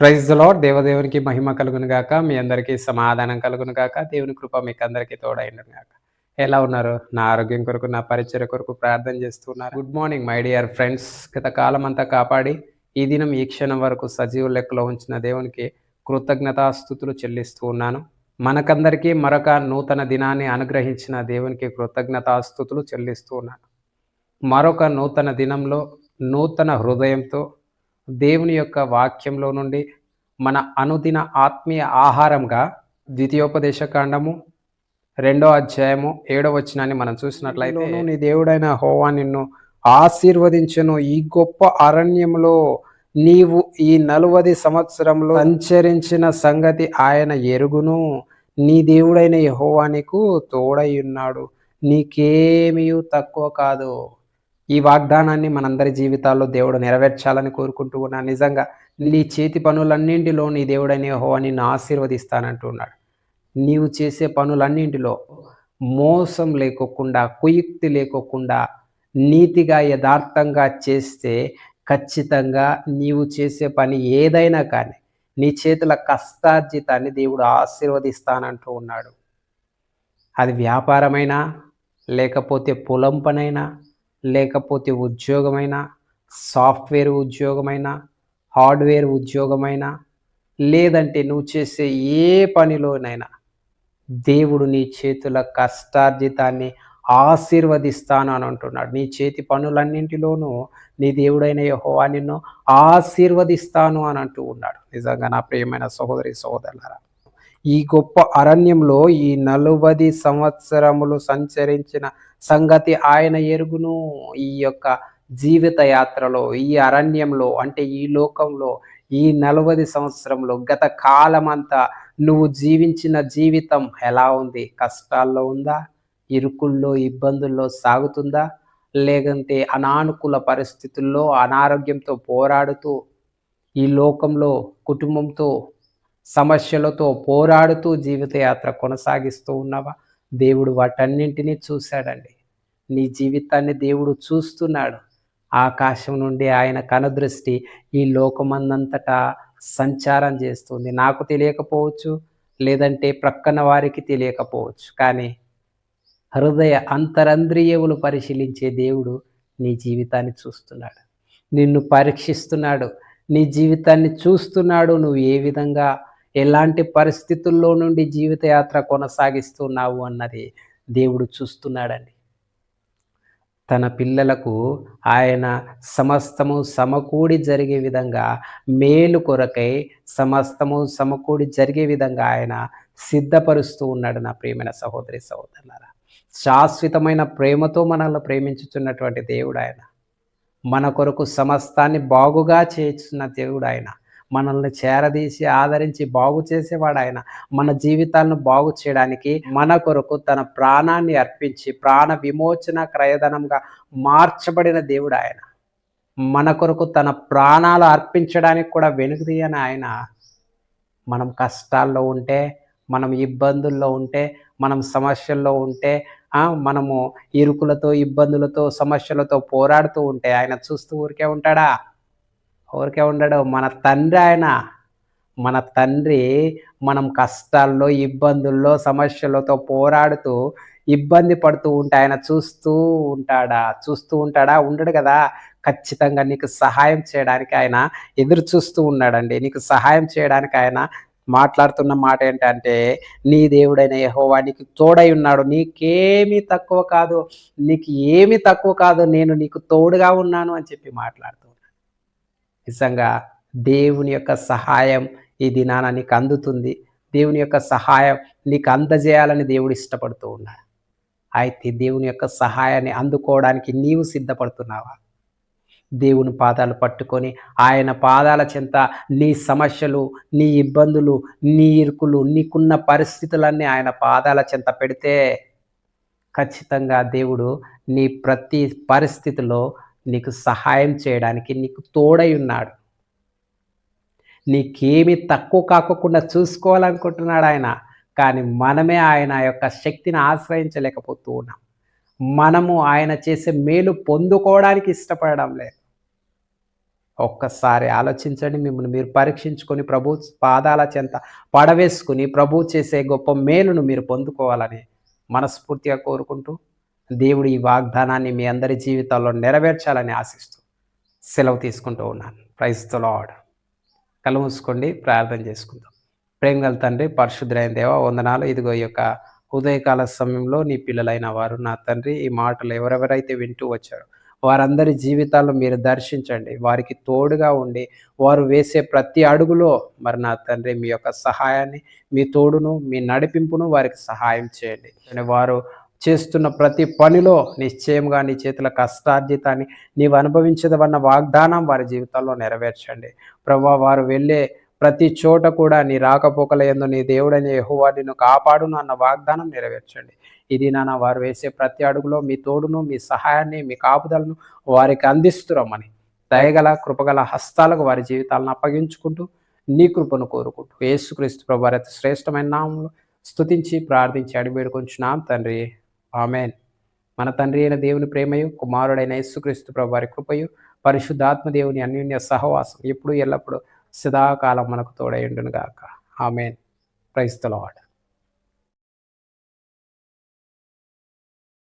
Praise lord. దేవదేవునికి మహిమ కలుగును గాక. మీ అందరికీ సమాధానం కలుగును గాక. దేవుని కృప మీకు అందరికీ తోడైండును గాక. ఎలా ఉన్నారు? నా ఆరోగ్యం కొరకు నా పరిచయ కొరకు ప్రార్థన చేస్తున్నారు. Good morning my dear friends గత కాలం అంతా కాపాడి ఈ దినం ఈ క్షణం వరకు సజీవ లెక్కలో ఉంచిన దేవునికి కృతజ్ఞతాస్థుతులు చెల్లిస్తూ ఉన్నాను. మనకందరికీ మరొక నూతన దినాన్ని అనుగ్రహించిన దేవునికి కృతజ్ఞతాస్థుతులు చెల్లిస్తూ ఉన్నాను. మరొక నూతన దినంలో నూతన హృదయంతో దేవుని యొక్క వాక్యంలో నుండి మన అనుదిన ఆత్మీయ ఆహారంగా ద్వితీయోపదేశ కాండము రెండో అధ్యాయము ఏడో వచ్చినాన్ని మనం చూసినట్లయితే నీ దేవుడైన హోవా నిన్ను ఆశీర్వదించను. ఈ గొప్ప అరణ్యంలో నీవు ఈ నలువది సంవత్సరంలో సంచరించిన సంగతి ఆయన ఎరుగును. నీ దేవుడైన యెహోవా నీకు తోడై ఉన్నాడు. నీకేమీ తక్కువ కాదు. ఈ వాగ్దానాన్ని మనందరి జీవితాల్లో దేవుడు నెరవేర్చాలని కోరుకుంటూ ఉన్నాను నిజంగా నీ చేతి పనులన్నింటిలో నీ దేవుడైన యెహోవా ఆశీర్వదిస్తానంటూ ఉన్నాడు నీవు చేసే పనులన్నింటిలో మోసం లేకోకుండా కుయుక్తి లేకోకుండా నీతిగా యథార్థంగా చేస్తే ఖచ్చితంగా నీవు చేసే పని ఏదైనా కానీ నీ చేతుల కష్టార్జితాన్ని దేవుడు ఆశీర్వదిస్తానంటూ ఉన్నాడు. అది వ్యాపారమైనా లేకపోతే పొలం పనైనా లేకపోతే ఉద్యోగమైనా సాఫ్ట్వేర్ ఉద్యోగమైనా హార్డ్వేర్ ఉద్యోగమైనా లేదంటే నువ్వు చేసే ఏ పనిలోనైనా దేవుడు నీ చేతుల కష్టార్జితాన్ని ఆశీర్వదిస్తాను అని అంటున్నాడు. నీ చేతి పనులన్నింటిలోనూ నీ దేవుడైన యహోవా నిన్ను ఆశీర్వదిస్తాను అని అంటూ ఉన్నాడు. నిజంగా నా ప్రియమైన సహోదరి సహోదరులారా ఈ గొప్ప అరణ్యంలో ఈ నలువది సంవత్సరములు సంచరించిన సంగతి ఆయన ఎరుగును. ఈ యొక్క జీవిత యాత్రలో ఈ అరణ్యంలో అంటే ఈ లోకంలో ఈ నలువది సంవత్సరంలో గత కాలమంతా నువ్వు జీవించిన జీవితం ఎలా ఉంది? కష్టాల్లో ఉందా? ఇరుకుల్లో ఇబ్బందుల్లో సాగుతుందా? లేదంటే అనానుకూల పరిస్థితుల్లో అనారోగ్యంతో పోరాడుతూ ఈ లోకంలో కుటుంబంతో సమస్యలతో పోరాడుతూ జీవితయాత్ర కొనసాగిస్తూ ఉన్నావా? దేవుడు వాటన్నింటినీ చూశాడండి. నీ జీవితాన్ని దేవుడు చూస్తున్నాడు. ఆకాశం నుండి ఆయన కనదృష్టి ఈ లోకమందంతటా సంచారం చేస్తుంది. నాకు తెలియకపోవచ్చు లేదంటే ప్రక్కన వారికి తెలియకపోవచ్చు. కానీ హృదయ అంతరంద్రియములు పరిశీలించే దేవుడు నీ జీవితాన్ని చూస్తున్నాడు. నిన్ను పరీక్షిస్తున్నాడు. నీ జీవితాన్ని చూస్తున్నాడు. నువ్వు ఏ విధంగా ఎలాంటి పరిస్థితుల్లో నుండి జీవితయాత్ర కొనసాగిస్తున్నావు అన్నది దేవుడు చూస్తున్నాడండి. తన పిల్లలకు ఆయన సమస్తము సమకూడి జరిగే విధంగా మేలు కొరకై సమస్తము సమకూడి జరిగే విధంగా ఆయన సిద్ధపరుస్తూ ఉన్నాడు నా ప్రియమైన సహోదరి సహోదరులారా. శాశ్వతమైన ప్రేమతో మనల్ని ప్రేమించుతున్నటువంటి దేవుడు ఆయన. మన కొరకు సమస్తాన్ని బాగుగా చేస్తున్న దేవుడు ఆయన. మనల్ని చేరదీసి ఆదరించి బాగు చేసేవాడు ఆయన. మన జీవితాలను బాగు చేయడానికి మన కొరకు తన ప్రాణాన్ని అర్పించి ప్రాణ విమోచన క్రయధనంగా మార్చబడిన దేవుడు ఆయన. మన కొరకు తన ప్రాణాలు అర్పించడానికి కూడా వెనుకదీయని ఆయన. మనం కష్టాల్లో ఉంటే మనం ఇబ్బందుల్లో ఉంటే మనం సమస్యల్లో ఉంటే మనము ఇరుకులతో ఇబ్బందులతో సమస్యలతో పోరాడుతూ ఉంటే ఆయన చూస్తూ ఊరికే ఉంటాడా? ఊరికే ఉండడు. మన తండ్రి ఆయన. మన తండ్రి మనం కష్టాల్లో ఇబ్బందుల్లో సమస్యలతో పోరాడుతూ ఇబ్బంది పడుతూ ఉంటే ఆయన చూస్తూ ఉంటాడా? చూస్తూ ఉంటాడా? ఉండడు కదా. ఖచ్చితంగా నీకు సహాయం చేయడానికి ఆయన ఎదురు చూస్తూ ఉన్నాడండి. నీకు సహాయం చేయడానికి ఆయన మాట్లాడుతున్న మాట ఏంటంటే నీ దేవుడైన యహోవా నీకు తోడై ఉన్నాడు. నీకేమీ తక్కువ కాదు. నీకు ఏమీ తక్కువ కాదు. నేను నీకు తోడుగా ఉన్నాను అని చెప్పి మాట్లాడుతూ నిజంగా దేవుని యొక్క సహాయం ఈ దినాన నీకు అందుతుంది. దేవుని యొక్క సహాయం నీకు అందజేయాలని దేవుడు ఇష్టపడుతూ ఉన్నాడు. అయితే దేవుని యొక్క సహాయాన్ని అందుకోవడానికి నీవు సిద్ధపడుతున్నావా? దేవుని పాదాలు పట్టుకొని ఆయన పాదాల చెంత నీ సమస్యలు నీ ఇబ్బందులు నీ ఇరుకులు నీకున్న పరిస్థితులన్నీ ఆయన పాదాల చెంత పెడితే ఖచ్చితంగా దేవుడు నీ ప్రతి పరిస్థితిలో నీకు సహాయం చేయడానికి నీకు తోడై ఉన్నాడు. నీకేమి తక్కువ కాకుండా చూసుకోవాలనుకుంటున్నాడు ఆయన. కానీ మనమే ఆయన యొక్క శక్తిని ఆశ్రయించలేకపోతూ ఉన్నాం. మనము ఆయన చేసే మేలు పొందుకోవడానికి ఇష్టపడడం లేదు. ఒక్కసారి ఆలోచించండి మిమ్మల్ని మీరు పరీక్షించుకొని ప్రభు పాదాల చెంత పడవేసుకుని ప్రభు చేసే గొప్ప మేలును మీరు పొందుకోవాలని మనస్ఫూర్తిగా కోరుకుంటూ దేవుడు ఈ వాగ్దానాన్ని మీ అందరి జీవితాల్లో నెరవేర్చాలని ఆశిస్తూ సెలవు తీసుకుంటూ ఉన్నాను. ప్రైజ్ లార్డ్ కళ్ళు మూసుకోండి ప్రార్థన చేసుకుందాం. ప్రేమగల తండ్రి పరిశుద్ధులైన దేవ వందనాలు. ఇదిగో ఈ యొక్క ఉదయకాల సమయంలో నీ పిల్లలైన వారు నా తండ్రి ఈ మాటలు ఎవరెవరైతే వింటూ వచ్చారో వారందరి జీవితాలను మీరు దర్శించండి. వారికి తోడుగా ఉండి వారు వేసే ప్రతి అడుగులో మరి నా తండ్రి మీ యొక్క సహాయాన్ని మీ తోడును మీ నడిపింపును వారికి సహాయం చేయండి. వారు చేస్తున్న ప్రతి పనిలో నిశ్చయంగా నీ చేతుల కష్టార్జితాన్ని నీవు అనుభవించదవన్న వాగ్దానం వారి జీవితాల్లో నెరవేర్చండి. ప్రభా వారు వెళ్ళే ప్రతి చోట కూడా నీ రాకపోకల ఎందు నీ దేవుడని యహువా నిన్ను కాపాడును అన్న వాగ్దానం నెరవేర్చండి. ఇది నాన్న వారు వేసే ప్రతి అడుగులో మీ తోడును మీ సహాయాన్ని మీ కాపుదలను వారికి అందిస్తురమ్మని దయగల కృపగల హస్తాలకు వారి జీవితాలను అప్పగించుకుంటూ నీ కృపను కోరుకుంటూ యేసుక్రీస్తు ప్రభు వారి శ్రేష్టమైన నామంలో స్తుతించి ప్రార్థించి అడివేడుకొంచున్నాం తండ్రి. ఆమెన్. మన తండ్రి అయిన దేవుని ప్రేమయు కుమారుడైన యేసుక్రీస్తు ప్రభు వారి కృపయు పరిశుద్ధాత్మ దేవుని అన్యోన్య సహవాసం ఎప్పుడు ఎల్లప్పుడూ సదాకాలం మనకు తోడైండును గాక ఆమెన్. క్రైస్తలవాడు